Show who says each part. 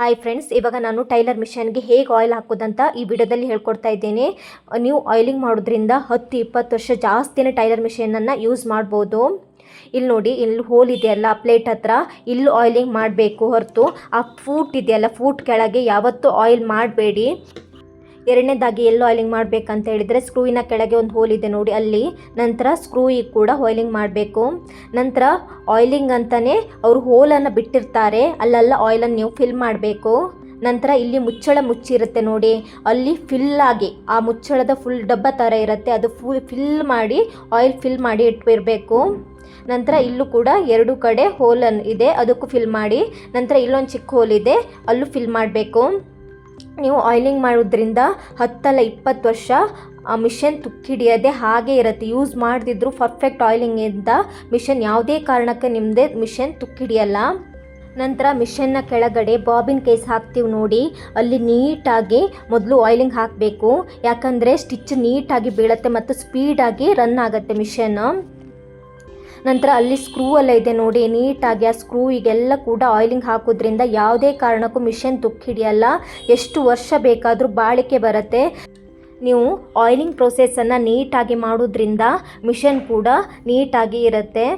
Speaker 1: Hi friends ಇವಾಗ ನಾನು tailor ಮಿಷನ್ಗೆ ಹೇಗೆ ಆಯಿಲ್ ಹಾಕೋದಂತ ಈ ವಿಡಿಯೋದಲ್ಲಿ ಹೇಳ್ಕೊಡ್ತಾ ಇದ್ದೇನೆ. ನೀವು ಆಯಿಲಿಂಗ್ ಮಾಡೋದ್ರಿಂದ ಹತ್ತು, ಇಪ್ಪತ್ತು ವರ್ಷ ಜಾಸ್ತಿನೇ ಟೈಲರ್ ಮಿಷಿನನ್ನು ಯೂಸ್ ಮಾಡ್ಬೋದು. ಇಲ್ಲಿ ನೋಡಿ ಇಲ್ಲಿ ಹೋಲ್ ಇದೆಯಲ್ಲ ಪ್ಲೇಟ್ ಹತ್ರ ಇಲ್ಲೂ ಆಯಿಲಿಂಗ್ ಮಾಡಬೇಕು ಹೊರತು. ಆ ಫೂಟ್ ಇದೆಯಲ್ಲ ಫೂಟ್ ಕೆಳಗೆ ಯಾವತ್ತೂ ಆಯಿಲ್ ಮಾಡಬೇಡಿ. ಎರಡನೇದಾಗಿ ಎಲ್ಲೋ ಆಯಿಲಿಂಗ್ ಮಾಡಬೇಕಂತ ಹೇಳಿದರೆ ಸ್ಕ್ರೂವಿನ ಕೆಳಗೆ ಒಂದು ಹೋಲ್ ಇದೆ ನೋಡಿ, ಅಲ್ಲಿ. ನಂತರ ಸ್ಕ್ರೂಯಿಗೆ ಕೂಡ ಆಯಿಲಿಂಗ್ ಮಾಡಬೇಕು. ನಂತರ ಆಯಿಲಿಂಗ್ ಅಂತಲೇ ಅವರು ಹೋಲನ್ನು ಬಿಟ್ಟಿರ್ತಾರೆ, ಅಲ್ಲೆಲ್ಲ ಆಯಿಲನ್ನು ನೀವು ಫಿಲ್ ಮಾಡಬೇಕು. ನಂತರ ಇಲ್ಲಿ ಮುಚ್ಚಳ ಮುಚ್ಚಿರುತ್ತೆ ನೋಡಿ, ಅಲ್ಲಿ ಫಿಲ್ ಆಗಿ, ಆ ಮುಚ್ಚಳದ ಫುಲ್ ಡಬ್ಬ ಥರ ಇರುತ್ತೆ, ಅದು ಫುಲ್ ಫಿಲ್ ಮಾಡಿ ಆಯಿಲ್ ಫಿಲ್ ಮಾಡಿ ಇಟ್ಟಿರಬೇಕು ನಂತರ ಇಲ್ಲೂ ಕೂಡ ಎರಡು ಕಡೆ ಹೋಲನ್ ಇದೆ, ಅದಕ್ಕೂ ಫಿಲ್ ಮಾಡಿ. ನಂತರ ಇಲ್ಲೊಂದು ಚಿಕ್ಕ ಹೋಲ್ ಇದೆ, ಅಲ್ಲೂ ಫಿಲ್ ಮಾಡಬೇಕು. ನೀವು ಆಯಿಲಿಂಗ್ ಮಾಡೋದ್ರಿಂದ ಹತ್ತಲ್ಲ ಇಪ್ಪತ್ತು ವರ್ಷ, ಆ ಮಿಷನ್ ತುಕ್ಕಿಡಿಯದೆ ಹಾಗೆ ಇರುತ್ತೆ. ಯೂಸ್ ಮಾಡದಿದ್ರೂ ಪರ್ಫೆಕ್ಟ್ ಆಯಿಲಿಂಗಿಂದ ಮಿಷನ್ ಯಾವುದೇ ಕಾರಣಕ್ಕೆ ನಿಮ್ಮದೇ ಮಿಷನ್ ತುಕ್ಕಿಡಿಯಲ್ಲ ನಂತರ ಮಿಷನ್ನ ಕೆಳಗಡೆ ಬಾಬಿನ್ ಕೇಸ್ ಹಾಕ್ತೀವಿ ನೋಡಿ. ಅಲ್ಲಿ ನೀಟಾಗಿ ಮೊದಲು ಆಯಿಲಿಂಗ್ ಹಾಕಬೇಕು. ಯಾಕಂದರೆ ಸ್ಟಿಚ್ ನೀಟಾಗಿ ಬೀಳುತ್ತೆ ಮತ್ತು ಸ್ಪೀಡಾಗಿ ರನ್ ಆಗುತ್ತೆ ಮಿಷನ್. ನಂತರ ಅಲ್ಲಿ ಸ್ಕ್ರೂ ಎಲ್ಲ ಇದೆ ನೋಡಿ, ನೀಟಾಗಿ ಆ ಸ್ಕ್ರೂ ಈಗೆಲ್ಲ ಕೂಡ ಆಯಿಲಿಂಗ್ ಹಾಕೋದ್ರಿಂದ ಯಾವುದೇ ಕಾರಣಕ್ಕೂ ಮಿಷನ್ ತುಕ್ಕಿಡಿಯಲ್ಲ ಎಷ್ಟು ವರ್ಷ ಬೇಕಾದರೂ ಬಾಳಿಕೆ ಬರುತ್ತೆ. ನೀವು ಆಯಿಲಿಂಗ್ ಪ್ರೊಸೆಸನ್ನು ನೀಟಾಗಿ ಮಾಡೋದ್ರಿಂದ ಮಿಷನ್ ಕೂಡ ನೀಟಾಗಿ ಇರುತ್ತೆ.